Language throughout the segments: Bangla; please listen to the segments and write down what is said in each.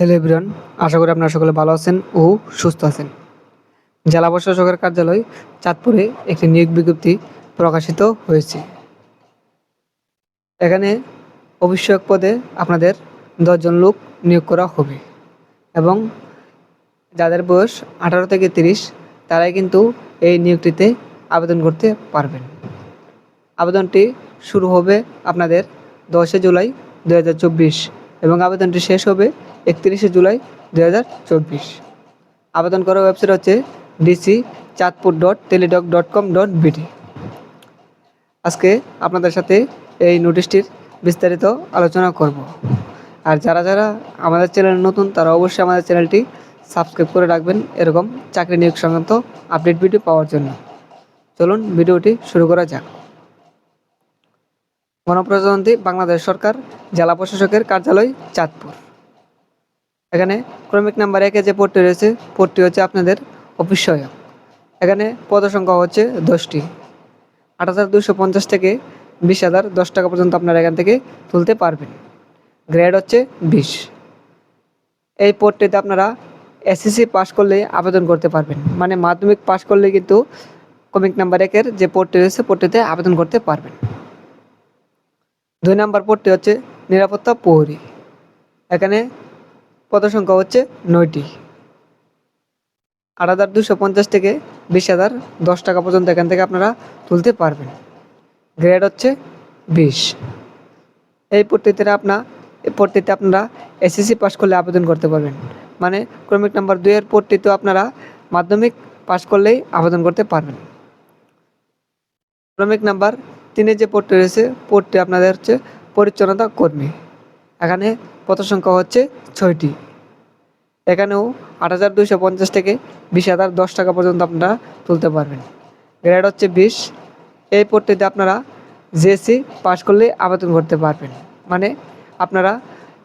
হ্যালো এভরিওয়ান, আশা করি আপনারা সকলে ভালো আছেন ও সুস্থ আছেন। জেলা প্রশাসকের কার্যালয় চাঁদপুরে একটি নিয়োগ বিজ্ঞপ্তি প্রকাশিত হয়েছে। এখানে অভিষেক পদে আপনাদের দশজন লোক নিয়োগ করা হবে এবং যাদের বয়স আঠারো থেকে তিরিশ, তারাই কিন্তু এই নিয়োগটিতে আবেদন করতে পারবেন। আবেদনটি শুরু হবে আপনাদের দশই জুলাই দু হাজার চব্বিশ এবং আবেদনটি শেষ হবে একত্রিশে জুলাই দু হাজার চব্বিশ। আবেদন করার ওয়েবসাইট হচ্ছে DC Chandpur dot Teletalk dot com dot BD. আজকে আপনাদের সাথে এই নোটিশটির বিস্তারিত আলোচনা করব। আর যারা যারা আমাদের চ্যানেল নতুন, তারা অবশ্যই আমাদের চ্যানেলটি সাবস্ক্রাইব করে রাখবেন এরকম চাকরি নিয়োগ সংক্রান্ত আপডেট ভিডিও পাওয়ার জন্য। চলুন ভিডিওটি শুরু করা যাক। গণপ্রজাতন্ত্রী বাংলাদেশ সরকার, জেলা প্রশাসকের কার্যালয় চাঁদপুর। এখানে ক্রমিক নাম্বার একে যে পোর্টটি রয়েছে পোর্টটি হচ্ছে আপনাদের অফিস সহায়ক এখানে পদসংখ্যা হচ্ছে দশটি। আট হাজার দুশো পঞ্চাশ থেকে বিশ হাজার দশ টাকা পর্যন্ত আপনারা এখান থেকে তুলতে পারবেন। গ্রেড হচ্ছে বিশ। এই পোর্টটিতে আপনারা এসএসসি পাস করলে আবেদন করতে পারবেন। মানে মাধ্যমিক পাস করলে কিন্তু ক্রমিক নাম্বার একের যে পোর্টটি রয়েছে পোর্টটিতে আবেদন করতে পারবেন। দুই নাম্বার পোর্টটি হচ্ছে নিরাপত্তা প্রহরী। এখানে পদসংখ্যা হচ্ছে নয়টি। আট হাজার দুশো পঞ্চাশ থেকে বিশ হাজার দশ টাকা পর্যন্ত এখান থেকে আপনারা তুলতে পারবেন। গ্রেড হচ্ছে বিশ। এই পট্টিতে আপনার এই পট্টিতে আপনারা এসএসসি পাস করলে আবেদন করতে পারবেন। মানে ক্রমিক নাম্বার দুইয়ের পট্টিতেও আপনারা মাধ্যমিক পাস করলেই আবেদন করতে পারবেন। ক্রমিক নাম্বার তিনে যে পোর্টটি রয়েছে পোর্টটি আপনাদের হচ্ছে পরিচ্ছন্নতা কর্মী। এখানে পদ সংখ্যা হচ্ছে? ছয়টি। এখানেও আট হাজার দুইশো পঞ্চাশ থেকে বিশ হাজার দশ টাকা পর্যন্ত আপনারা তুলতে পারবেন। গ্রেড হচ্ছে বিশ। এই পোর্টটিতে আপনারা জেএসসি পাশ করলে আবেদন করতে পারবেন। মানে আপনারা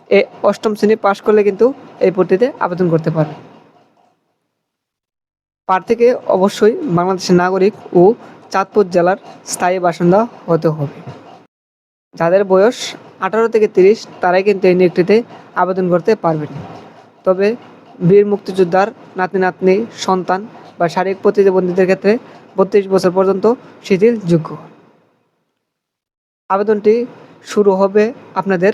এ অষ্টম শ্রেণি পাশ করলে কিন্তু এই পোর্টটিতে আবেদন করতে পারবেন। প্রার্থীকে অবশ্যই বাংলাদেশের নাগরিক ও চাঁদপুর জেলার স্থায়ী বাসিন্দা হতে হবে। যাদের বয়স আঠারো থেকে তিরিশ তারাই কিন্তু এই নিয়োগটিতে আবেদন করতে পারবেন তবে বীর মুক্তিযোদ্ধার নাতি নাতনি, সন্তান বা শারীরিক প্রতিবন্ধীদের ক্ষেত্রে বত্রিশ বছর পর্যন্ত শিথিলযোগ্য আবেদনটি শুরু হবে আপনাদের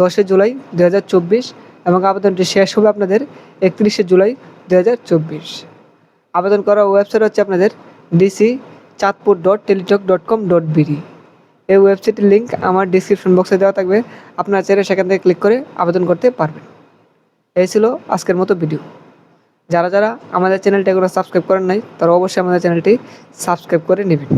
দশই জুলাই দু হাজার চব্বিশ এবং আবেদনটি শেষ হবে আপনাদের একত্রিশে জুলাই দু হাজার চব্বিশ। আবেদন করার ওয়েবসাইট হচ্ছে আপনাদের DC Chandpur dot Teletalk dot com dot BD. এই ওয়েবসাইটের লিঙ্ক আমার ডিসক্রিপশন বক্সে দেওয়া থাকবে। আপনারা চাইলে সেখান থেকে ক্লিক করে আবেদন করতে পারবেন। এই ছিল আজকের মতো ভিডিও যারা যারা আমাদের চ্যানেলটি এগুলো সাবস্ক্রাইব করেন নাই, তারা অবশ্যই আমাদের চ্যানেলটি সাবস্ক্রাইব করে নেবেন।